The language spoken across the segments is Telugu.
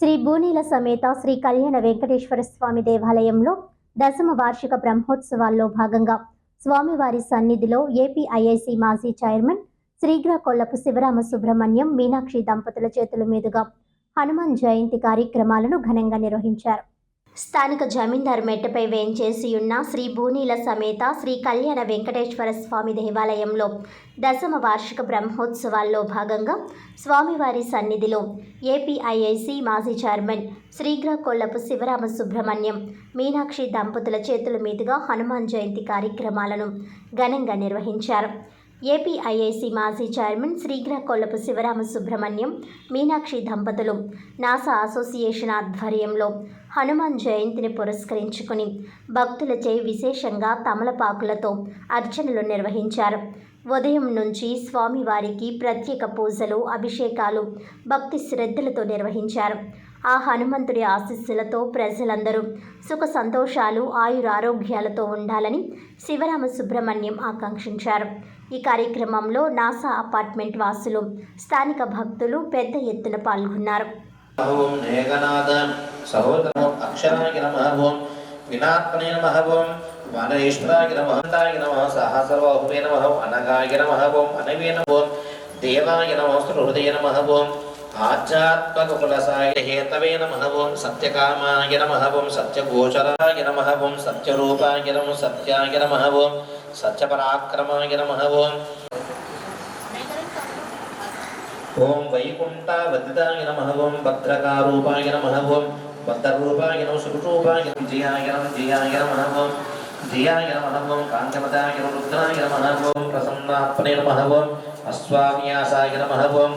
శ్రీ బూనీల సమేత శ్రీ కళ్యాణ వెంకటేశ్వర స్వామి దేవాలయంలో దశమ వార్షిక బ్రహ్మోత్సవాల్లో భాగంగా స్వామివారి సన్నిధిలో ఏపీఐఐసి మాజీ చైర్మన్ శ్రీగ్రాకొల్లపు శివరామ సుబ్రహ్మణ్యం మీనాక్షి దంపతుల చేతుల మీదుగా హనుమాన్ జయంతి కార్యక్రమాలను ఘనంగా నిర్వహించారు. స్థానిక జమీందార్ మెట్టపై వేంచేసి ఉన్న శ్రీ భూనీల సమేత శ్రీ కళ్యాణ వెంకటేశ్వర స్వామి దేవాలయంలో దశమ వార్షిక బ్రహ్మోత్సవాల్లో భాగంగా స్వామివారి సన్నిధిలో ఏపీఐఐసి మాజీ చైర్మన్ శ్రీగ్రాకొల్లపు శివరామ సుబ్రహ్మణ్యం మీనాక్షి దంపతుల చేతుల మీదుగా హనుమాన్ జయంతి కార్యక్రమాలను ఘనంగా నిర్వహించారు. ఏపీఐఐసి మాజీ చైర్మన్ శ్రీగ్ర కొల్లపు శివరామ సుబ్రహ్మణ్యం మీనాక్షి దంపతులు నాసా అసోసియేషన్ ఆధ్వర్యంలో హనుమాన్ జయంతిని పురస్కరించుకుని భక్తులచే విశేషంగా తమలపాకులతో అర్చనలు నిర్వహించారు. ఉదయం నుంచి స్వామివారికి ప్రత్యేక పూజలు అభిషేకాలు భక్తి శ్రద్ధలతో నిర్వహించారు. ఆ హనుమంతుడి ఆశీస్సులతో ప్రజలందరూ సుఖ సంతోషాలు ఆయురారోగ్యాలతో ఉండాలని శివరామ సుబ్రహ్మణ్యం ఆకాంక్షించారు. ఈ కార్యక్రమంలో నాసా అపార్ట్మెంట్ వాసులు స్థానిక భక్తులు పెద్ద ఎత్తున పాల్గొన్నారు. వినాత్మనే నమ ఓం వానరేశ్వరాయ నమ అంతాయ నమ నమ అనగాయ నమ ఓం అనవే నమ ఓం దేవాయ నమ హృదయ నమ ఓం ఆధ్యాత్మకులసాయ హేతవే నమ ఓం సత్యకామాయ నమ ఓం సత్యగోచరాయ నమ ఓం సత్యరూపాయ నమ సత్యాయ నమ ఓం సత్యపరాక్రమాయ నమ ఓం ఓం వైకుంఠవదితాయ నమ ఓం భద్రకారూపాయ నమ ఓం భద్రరూపాయ నమ సురూపాయ నమ జయాయ నమ జయాయ నమ ఓం జయాయ నమ ఓం కాంచమదాయ రుద్రాయ నమ ఓం ప్రసన్నాత్మనే నమ ఓం అస్వామ్యాసాయ నమ ఓం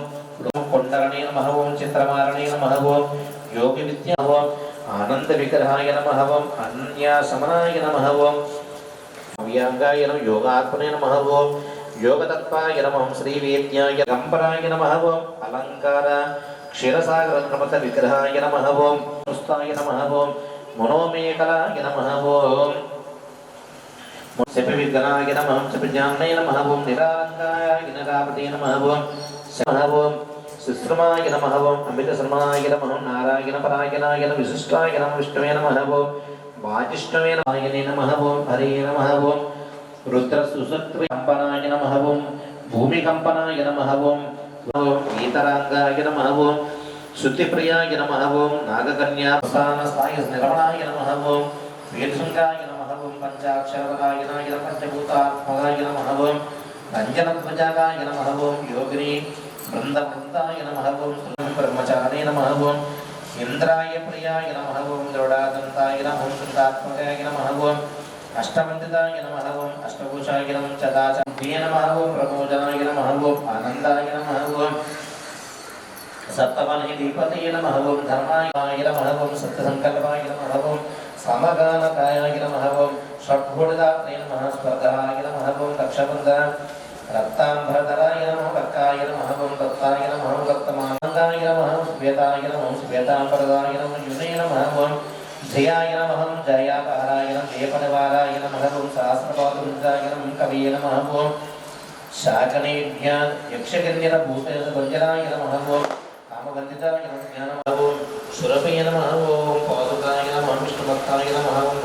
కొండరణే నమ ఓం చిత్రమారణే నమ ఓం యోగి విద్యా ఓం ఆనంద విగ్రహాయ నమ ఓం అన్యాసమనాయ నమ ఓం అవ్యాంగాయ నమ యోగాత్మనే నమ ఓం యోగతత్వాయ నమః శ్రీవేద్యాయ గంపరాయ నమః ఓం అలంకార క్షీరసాగర నమత విగ్రహాయ నమః ఓం పుస్తాయ నమః ఓం మనోమేకలాయ నమః ఓం శప విగ్రహాయ నమః శపజాన్నయ నమః ఓం నిరాలంకాయ నిరాపతే నమః ఓం నమః ఓం సుశ్రమాయ నమః ఓం అమిత శర్మాయ నమః నారాయణ పరాయణాయ నమ విశిష్టాయ నమ విష్ణువే నమః ఓం వాజిష్ణవే నమాయనే నమః ఓం హరే నమః ఓం రుద్రసుసత్వకంపనాయ నమః ఓం భూమికంపనాయ నమః ఓం గీతరాంగాయ నమః ఓం శుద్ధిప్రియాయ నమః ఓం నాగకన్యాసాయ నిర్మణాయ నమః ఓం వీరశృంగాయ నమః ఓం పంచాక్షరవరాయ నాయ పంచభూతాత్మకాయ నమః ఓం రంజనధ్వజాగాయ నమః ఓం యోగిని బృందవృందాయ నమః ఓం బ్రహ్మచారే నమః ఓం ఇంద్రాయ ప్రియాయ నమః ఓం ద్రోడాదంతాయ నమః ఓం శృంగాత్మకాయ నమః ఓం అష్టవందితాయ నమః ఓం అష్టభూషాయ నమః చదాచంద్రియ నమః ఓం ప్రమోదనాయ నమః ఓం ఆనందాయ నమః ఓం సప్తమణి దీపతయ నమః ఓం ధర్మాయ నమః ఓం సత్యసంకల్పాయ నమః ఓం సమగానకాయ నమః ఓం షట్భుడిదాత్రే నమః స్పర్ధాయ నమః ఓం దక్షబంధ రక్తాంబరధరాయ నమః కర్కాయ నమః ఓం దత్తాయ నమః ఓం దత్తమానందాయ నమః శ్వేతాయ నమః శ్వేతాంబరదాయ నమః యునే నమః ఓం జయపదవారాయ నమః ఓం సహస్రపాదరుద్రాయ నమః కవయ నమః ఓం శాకనేభ్య యక్షగన్యర భూతేన కామగంధితాయ సురభయ పాదుకాయ నమః విష్ణుభక్తాయ నమః ఓం